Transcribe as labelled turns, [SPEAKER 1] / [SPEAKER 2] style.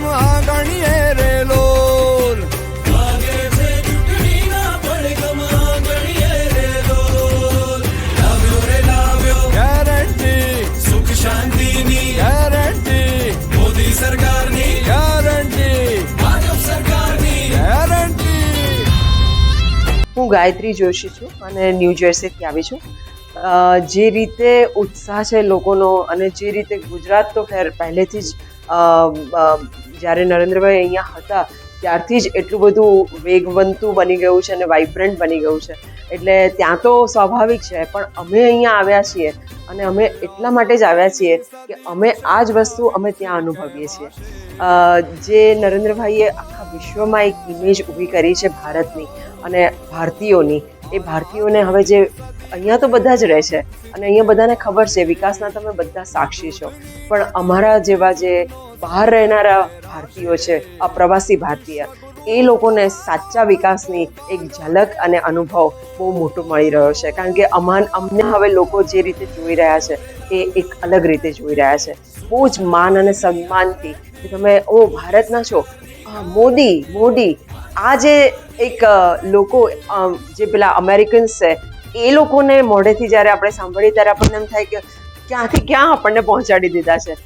[SPEAKER 1] ગમ આંગણીએ guarantee.
[SPEAKER 2] સુખ શાંતિની
[SPEAKER 1] guarantee.
[SPEAKER 2] Modi સરકારની
[SPEAKER 1] ગેરંટી.
[SPEAKER 2] ભાજપ સરકારની
[SPEAKER 1] ગેરંટી.
[SPEAKER 3] હું ગાયત્રી જોશી છું અને ન્યૂ જર્સીથી આવી છું. જે રીતે ઉત્સાહ છે લોકોનો અને જે રીતે ગુજરાત તો ખેર પહેલેથી જ જ્યારે નરેન્દ્રભાઈ અહીંયા હતા, ત્યારથી જ એટલું બધું વેગવંતું બની ગયું છે અને વાઇબ્રન્ટ બની ગયું છે. એટલે ત્યાં તો સ્વાભાવિક છે, પણ અમે અહીંયા આવ્યા છીએ અને અમે એટલા માટે જ આવ્યા છીએ કે અમે આ જ વસ્તુ અમે ત્યાં અનુભવીએ છીએ. જે નરેન્દ્રભાઈએ આખા વિશ્વમાં એક ઇમેજ ઊભી કરી છે ભારતની અને ભારતીયોની, એ ભારતીયોને હવે જે અહીંયા તો બધા જ રહે છે અને અહીંયા બધાને ખબર છે, વિકાસના તમે બધા સાક્ષી છો. પણ અમારા જેવા જે બહાર રહેનારા ભારતીયો છે અપ્રવાસી ભારતીય. એ લોકોને સાચા વિકાસની એક ઝલક અને અનુભવ બહુ મોટો મળી રહ્યો છે. કારણ કે અમાન અમને હવે લોકો જે રીતે જોઈ રહ્યા છે, એ એક અલગ રીતે જોઈ રહ્યા છે. બહુ જ માન અને સન્માનથી તમે, ઓ ભારતના છો. મોદી મોદી, આ જે એક લોકો જે પેલા અમેરિકન્સ છે, એ લોકોને મોઢેથી જ્યારે આપણે સાંભળીએ ત્યારે આપણને એમ થાય કે ક્યાંથી ક્યાં આપણને પહોંચાડી દીધા છે.